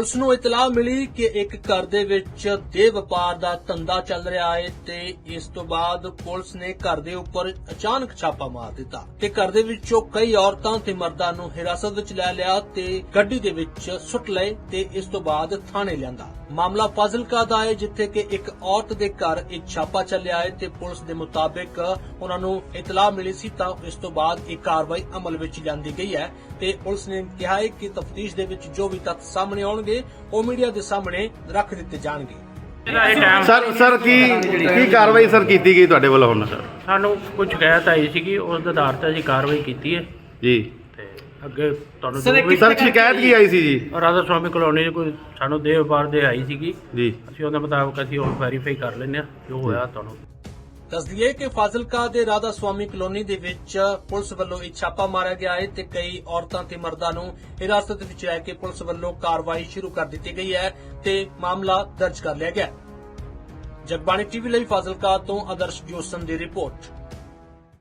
Police ਨੂੰ ਇਤਲਾਹ ਮਿਲੀ ਕਿ ਇੱਕ ਘਰ ਦੇ ਵਿੱਚ ਦੇ ਵਪਾਰ ਦਾ ਧੰਦਾ ਚੱਲ ਰਿਹਾ ਹੈ ਤੇ ਇਸ ਤੋਂ ਬਾਅਦ ਪੁਲਿਸ ਨੇ ਘਰ ਦੇ ਉੱਪਰ ਅਚਾਨਕ ਛਾਪਾ ਮਾਰ ਦਿੱਤਾ ਤੇ ਘਰ ਦੇ ਵਿੱਚੋਂ ਕਈ ਔਰਤਾਂ ਤੇ ਮਰਦਾਂ ਨੂੰ ਹਿਰਾਸਤ ਵਿੱਚ ਲੈ ਲਿਆ ਤੇ ਗੱਡੀ ਦੇ ਵਿੱਚ ਸੁੱਟ ਲਏ ਤੇ ਇਸ ਤੋਂ ਬਾਅਦ ਥਾਣੇ ਲਿਆਂਦਾ। ਮਾਮਲਾ ਫਾਜ਼ਿਲਕਾ ਦਾ ਹੈ ਜਿੱਥੇ ਕਿ ਇੱਕ ਔਰਤ ਦੇ ਘਰ ਇੱਕ ਛਾਪਾ ਚੱਲਿਆ ਹੈ ਤੇ ਪੁਲਿਸ ਦੇ ਮੁਤਾਬਿਕ ਉਹਨਾਂ ਨੂੰ ਇਤਲਾਹ ਮਿਲੀ ਸੀ ਤਾਂ ਇਸ ਤੋਂ ਬਾਅਦ ਇਹ ਕਾਰਵਾਈ ਅਮਲ ਵਿੱਚ ਲਿਆਂਦੀ ਗਈ ਹੈ ਤੇ ਪੁਲਿਸ ਨੇ ਕਿਹਾ ਹੈ ਕਿ ਤਫਤੀਸ਼ ਦੇ ਵਿੱਚ ਜੋ ਵੀ ਤੱਥ ਸਾਹਮਣੇ ਆਉਣਗੇ ਉਹ ਮੀਡੀਆ ਦੇ ਸਾਹਮਣੇ ਰੱਖ ਦਿੱਤੇ ਜਾਣਗੇ। ਸਰ ਸਰ ਕੀ ਕੀ ਕਾਰਵਾਈ ਸਰ ਕੀਤੀ ਗਈ ਤੁਹਾਡੇ ਵੱਲੋਂ ਹੁਣ? ਸਰ ਸਾਨੂੰ ਕੁਝ ਸ਼ਿਕਾਇਤ ਆਈ ਸੀਗੀ ਉਸ ਦੇ ਆਧਾਰ ਤੇ ਅਸੀਂ ਕਾਰਵਾਈ ਕੀਤੀ ਹੈ। ਜੀ। ਅੱਗੇ ਤੁਹਾਨੂੰ ਜੋ ਵੀ ਸਰ ਸ਼ਿਕਾਇਤ ਕੀ ਆਈ ਸੀ ਜੀ? ਰਾਧਾ ਸਵਾਮੀ ਕਲੋਨੀ 'ਚ ਕੋਈ ਸਾਨੂੰ ਦੇਹ ਵਪਾਰ ਦੇ ਆਈ ਸੀਗੀ। ਜੀ। ਅਸੀਂ ਉਹਦੇ ਮੁਤਾਬਕ ਅਸੀਂ ਹੁਣ ਵੈਰੀਫਾਈ ਕਰ ਲੈਂਦੇ ਹਾਂ ਜੋ ਹੋਇਆ ਤੁਹਾਨੂੰ। ਦੱਸ ਦਈਏ ਕਿ ਫਾਜ਼ਿਲਕਾ ਦੇ ਰਾਧਾ ਸਵਾਮੀ ਕਲੋਨੀ ਦੇ ਵਿੱਚ ਪੁਲਿਸ ਵੱਲੋਂ ਇੱਕ ਛਾਪਾ ਮਾਰਿਆ ਗਿਆ ਹੈ ਤੇ ਕਈ ਔਰਤਾਂ ਤੇ ਮਰਦਾਂ ਨੂੰ ਹਿਰਾਸਤ ਵਿੱਚ ਲੈ ਕੇ ਪੁਲਿਸ ਵੱਲੋਂ ਕਾਰਵਾਈ ਸ਼ੁਰੂ ਕਰ ਦਿੱਤੀ ਗਈ ਹੈ ਤੇ ਮਾਮਲਾ ਦਰਜ ਕਰ ਲਿਆ ਗਿਆ ਹੈ। ਜਗਬਾਣੀ ਟੀਵੀ ਲਈ ਫਾਜ਼ਿਲਕਾ ਤੋਂ ਆਦਰਸ਼ ਜੋਸਨ ਦੀ ਰਿਪੋਰਟ।